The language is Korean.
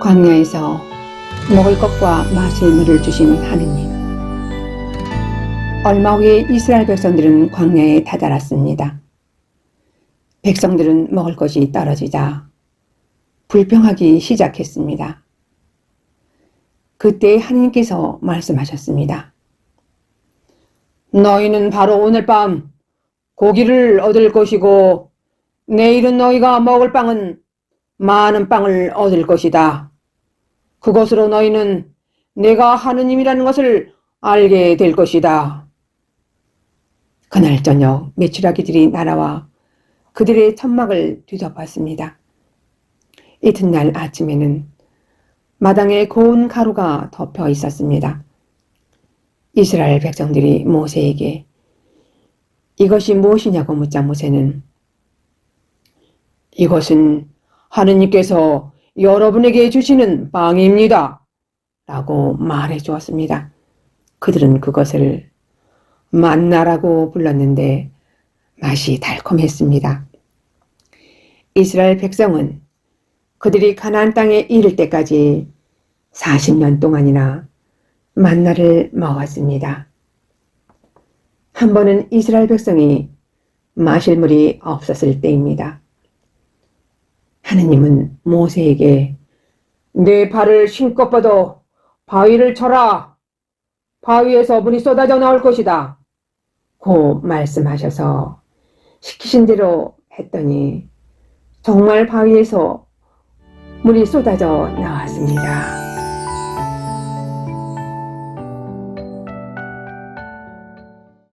광야에서 먹을 것과 마실 물을 주신 하느님. 얼마 후에 이스라엘 백성들은 광야에 다다랐습니다. 백성들은 먹을 것이 떨어지자 불평하기 시작했습니다. 그때 하느님께서 말씀하셨습니다. 너희는 바로 오늘 밤 고기를 얻을 것이고 내일은 너희가 먹을 빵은 많은 빵을 얻을 것이다. 그것으로 너희는 내가 하느님이라는 것을 알게 될 것이다. 그날 저녁 메추라기들이 날아와 그들의 천막을 뒤덮었습니다. 이튿날 아침에는 마당에 고운 가루가 덮여 있었습니다. 이스라엘 백성들이 모세에게 이것이 무엇이냐고 묻자 모세는 이것은 하느님께서 여러분에게 주시는 빵입니다. 라고 말해 주었습니다. 그들은 그것을 만나라고 불렀는데 맛이 달콤했습니다. 이스라엘 백성은 그들이 가나안 땅에 이를 때까지 40년 동안이나 만나를 먹었습니다. 한 번은 이스라엘 백성이 마실 물이 없었을 때입니다. 하느님은 모세에게 내 발을 신껏 뻗어 바위를 쳐라. 바위에서 물이 쏟아져 나올 것이다. 고 말씀하셔서 시키신 대로 했더니 정말 바위에서 물이 쏟아져 나왔습니다.